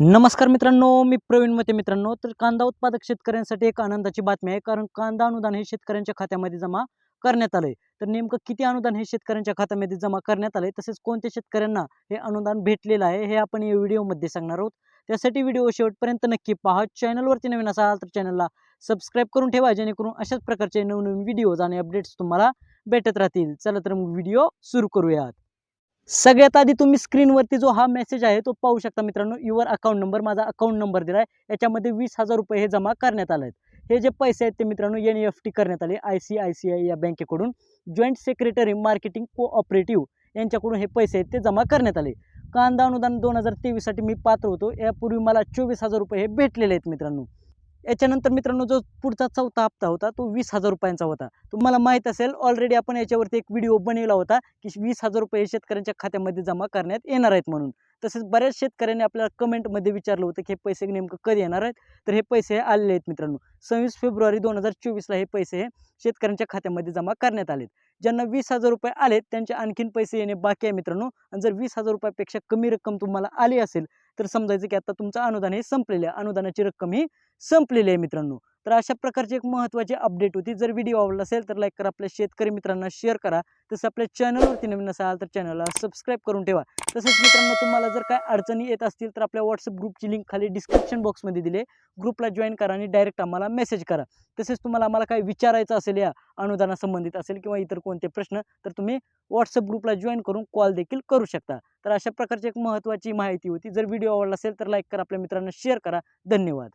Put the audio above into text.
नमस्कार मित्रांनो मी प्रवीण मते मित्रांनो. तर कांदा उत्पादक शेतकऱ्यांसाठी एक आनंदाची बातमी आहे कारण कांदा अनुदान हे शेतकऱ्यांच्या खात्यामध्ये जमा करण्यात आले तर नेमकं किती अनुदान हे शेतकऱ्यांच्या खात्यामध्ये जमा करण्यात आले तसेच कोणत्या शेतकऱ्यांना हे अनुदान भेटलेलं आहे हे आपण या व्हिडिओमध्ये सांगणार आहोत. त्यासाठी व्हिडिओ शेवटपर्यंत नक्की पहा. चॅनलवरती नवीन असाल तर चॅनलला सबस्क्राईब करून ठेवा जेणेकरून अशाच प्रकारचे नवनवीन व्हिडिओज आणि अपडेट्स तुम्हाला भेटत राहतील. चला तर मग व्हिडिओ सुरू करूयात. सगळ्यात आधी तुम्ही स्क्रीनवरती जो हा मेसेज आहे तो पाहू शकता मित्रांनो. युअर अकाउंट नंबर माझा अकाउंट नंबर दिला आहे याच्यामध्ये वीस हजार रुपये हे जमा करण्यात आले आहेत हे जे पैसे आहेत ते मित्रांनो एन एफ टी करण्यात आले I C I C I या बँकेकडून. जॉईंट सेक्रेटरी मार्केटिंग कोऑपरेटिव्ह यांच्याकडून हे पैसे आहेत ते जमा करण्यात आले. कांदा अनुदान दोन हजार तेवीससाठी मी पात्र होतो. यापूर्वी मला चोवीस हजार रुपये हे भेटलेले आहेत मित्रांनो. याच्यानंतर मित्रांनो जो पुढचा चौथा हप्ता होता तो वीस हजार रुपयांचा होता. तुम्हाला माहीत असेल ऑलरेडी आपण याच्यावरती एक व्हिडिओ बनवला होता की वीस हजार रुपये हे शेतकऱ्यांच्या खात्यामध्ये जमा करण्यात येणार आहेत म्हणून. तसेच बऱ्याच शेतकऱ्यांनी आपल्याला कमेंटमध्ये विचारलं होतं की हे पैसे नेमकं कधी येणार आहेत? तर हे पैसे हे आलेले आहेत मित्रांनो. सव्वीस फेब्रुवारी दोन हजार चोवीसला हे पैसे हे शेतकऱ्यांच्या खात्यामध्ये जमा करण्यात आलेत. ज्यांना वीस हजार रुपये आलेत त्यांचे आणखीन पैसे येणे बाकी आहे मित्रांनो. आणि जर वीस हजार रुपयापेक्षा कमी रक्कम तुम्हाला आली असेल तर समजायचं की आता तुमचं अनुदान हे संपलेलं आहे. अनुदानाची रक्कम ही संपलेली आहे मित्रांनो. तर अशा प्रकारची एक महत्त्वाची अपडेट होती. जर व्हिडिओ आवडला असेल तर लाईक करा. आपल्या शेतकरी मित्रांना शेअर करा. तसं आपल्या चॅनलवरती नवीन असाल तर चॅनलला सबस्क्राईब करून ठेवा. तसंच मित्रांनो तुम्हाला जर काय अडचणी येत असतील तर आपल्या व्हॉट्सअप ग्रुपची लिंक खाली डिस्क्रिप्शन बॉक्समध्ये दिले ग्रुपला जॉईन करा आणि डायरेक्ट आम्हाला मेसेज करा. तसेच तुम्हाला आम्हाला काय विचारायचं असेल या अनुदानासंबंधित असेल किंवा इतर कोणते प्रश्न तर तुम्ही व्हॉट्सअप ग्रुपला जॉईन करून कॉल देखील करू शकता. तर अशा प्रकारची एक महत्त्वाची माहिती होती. जर व्हिडिओ आवडला असेल तर लाईक करा. आपल्या मित्रांना शेअर करा. धन्यवाद.